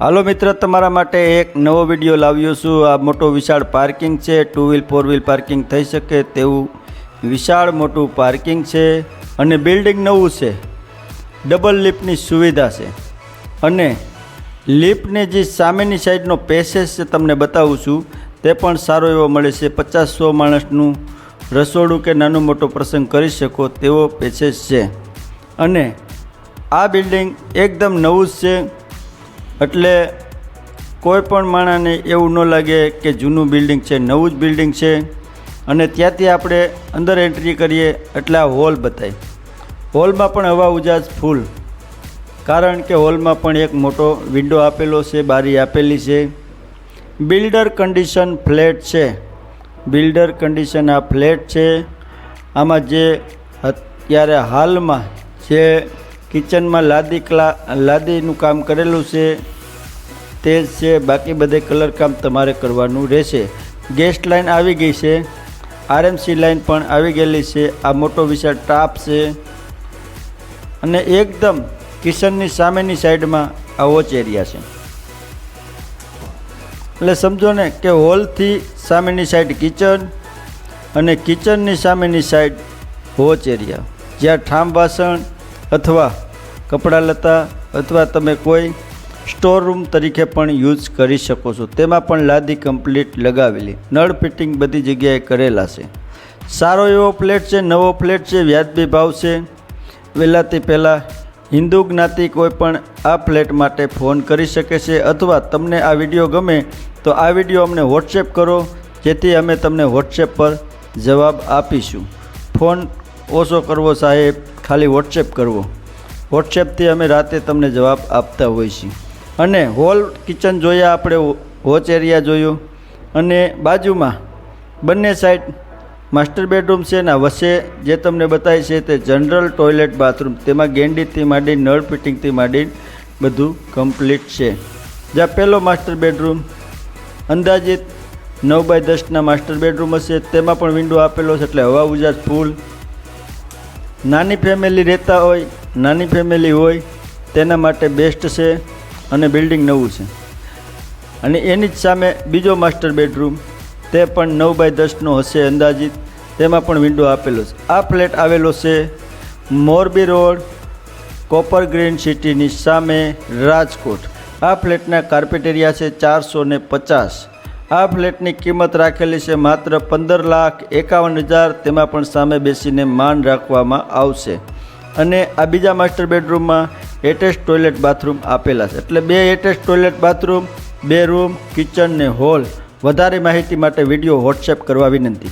હાલો મિત્ર, તમારા માટે એક નવો વીડિયો લાવ્યો છું. આ મોટો વિશાળ પાર્કિંગ છે. Two wheel four wheel parking થઈ શકે તેવું વિશાળ મોટું પાર્કિંગ છે અને બિલ્ડિંગ નવું છે. ડબલ લિફ્ટની સુવિધા છે. અને લિફ્ટની જે સામેની સાઈડનો પેસેજ છે તમને બતાવું છું, તે પણ સારો એવો મળે છે. પચાસ સો માણસનું રસોડું કે નાનો મોટો પ્રસંગ કરી શકો તેવો પેસેજ છે. અને આ બિલ્ડિંગ એકદમ નવું જ છે. એટલે કોઈ પણ માણસને એવું ન લાગે કે જૂનું બિલ્ડિંગ છે, નવું જ બિલ્ડિંગ છે. અને ત્યાંથી આપણે અંદર એન્ટ્રી કરીએ એટલે આ હોલ બતાય. હોલમાં પણ હવા ઉજાસ ફૂલ. કારણ કે હોલમાં પણ એક મોટો વિન્ડો આપેલો છે, બારી આપેલી છે. બિલ્ડર કન્ડિશન ફ્લેટ છે. બિલ્ડર કન્ડિશન આ ફ્લેટ છે. આમાં જે અત્યારે હાલમાં જે કિચનમાં લાદી કલા, લાદીનું કામ કરેલું છે, તે જ છે, બાકી બધે કલર કામ તમારે કરવાનું રહેશે. ગેસ લાઇન આવી ગઈ છે, આરએમસી લાઇન પણ આવી ગયેલી છે, આ મોટો વિશાળ ટાપ છે. અને એકદમ કિચનની સામેની સાઈડમાં આ વોચ એરિયા છે. એટલે સમજો ને કે હોલથી સામેની સાઈડ કિચન અને કિચનની સામેની સાઈડ વોચ એરિયા. જ્યાં ઠામ વાસણ અથવા કપડાં લતા અથવા તમે કોઈ સ્ટોર રૂમ તરીકે પણ યુઝ કરી શકો છો. તેમાં પણ લાદી કમ્પ્લીટ લગાવેલી. નળ ફિટિંગ બધી જગ્યાએ કરેલા છે. સારો એવો ફ્લેટ છે, નવો ફ્લેટ છે, વ્યાજબી ભાવ છે. વહેલાથી પહેલાં હિન્દુ જ્ઞાતિ કોઈ પણ આ ફ્લેટ માટે ફોન કરી શકે છે અથવા તમને આ વીડિયો ગમે તો આ વીડિયો અમને વોટ્સએપ કરો, જેથી અમે તમને વોટ્સએપ પર જવાબ આપીશું. ફોન ઓછો કરવો સાહેબ, ખાલી વોટ્સએપ કરવો. વોટ્સએપથી અમે રાતે તમને જવાબ આપતા હોઈએ છીએ. અને હોલ કિચન જોયા આપણે વોચ એરિયા જોયો. અને બાજુમાં બંને સાઈડ માસ્ટર બેડરૂમ છે ને વચ્ચે જે તમને બતાય છે તે જનરલ ટોયલેટ બાથરૂમ. તેમાં ગેંડીથી માંડી નળ ફિટિંગથી માંડી બધું કમ્પ્લીટ છે. જ્યાં પહેલો માસ્ટર બેડરૂમ અંદાજિત નવ બાય દસના માસ્ટર બેડરૂમ હશે. તેમાં પણ વિન્ડો આપેલો છે એટલે હવા ઉજાસ ફૂલ. નાની ફેમિલી રહેતા હોય નાની ફેમિલી હોય, તેના માટે બેસ્ટ છે અને બિલ્ડિંગ નવું છે. અને એની જ સામે બીજો માસ્ટર બેડરૂમ, તે પણ નવ બાય દસનો હશે અંદાજિત, તેમાં પણ વિન્ડો આપેલો છે. આ ફ્લેટ આવેલો છે મોરબી રોડ, કોપર ગ્રીન સિટીની સામે રાજકોટ. આ ફ્લેટના કાર્પેટેરિયા છે ચારસો ને પચાસ. આ ફ્લેટની કિંમત રાખેલી છે માત્ર પંદર લાખ એકાવન હજાર, તેમાં પણ સામે બેસીને માન રાખવામાં આવશે. અને આ બીજા માસ્ટર બેડરૂમમાં એટેચ ટોયલેટ બાથરૂમ આપેલા છે. એટલે બે એટેચ ટોયલેટ બાથરૂમ, બે રૂમ, કિચન ને હોલ. વધારે માહિતી માટે વીડિયો વોટ્સએપ કરવા વિનંતી.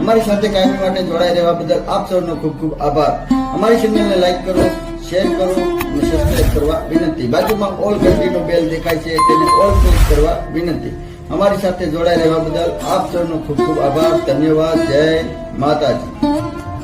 અમારી સાથે કાયમી માટે જોડાઈ રહેવા બદલ આપ સૌનો ખૂબ ખૂબ આભાર. અમારી ચેનલને લાઈક કરો શેર કરો અને સબસ્ક્રાઇબ કરવા વિનંતી. બાજુમાં ઓલ ઘંટીનો બેલ દેખાય છે તેને ઓલ ક્લિક કરવા વિનંતી. અમારી સાથે જોડાઈ રહેવા બદલ આપ સૌનો ખૂબ ખૂબ આભાર. ધન્યવાદ. જય માતાજી.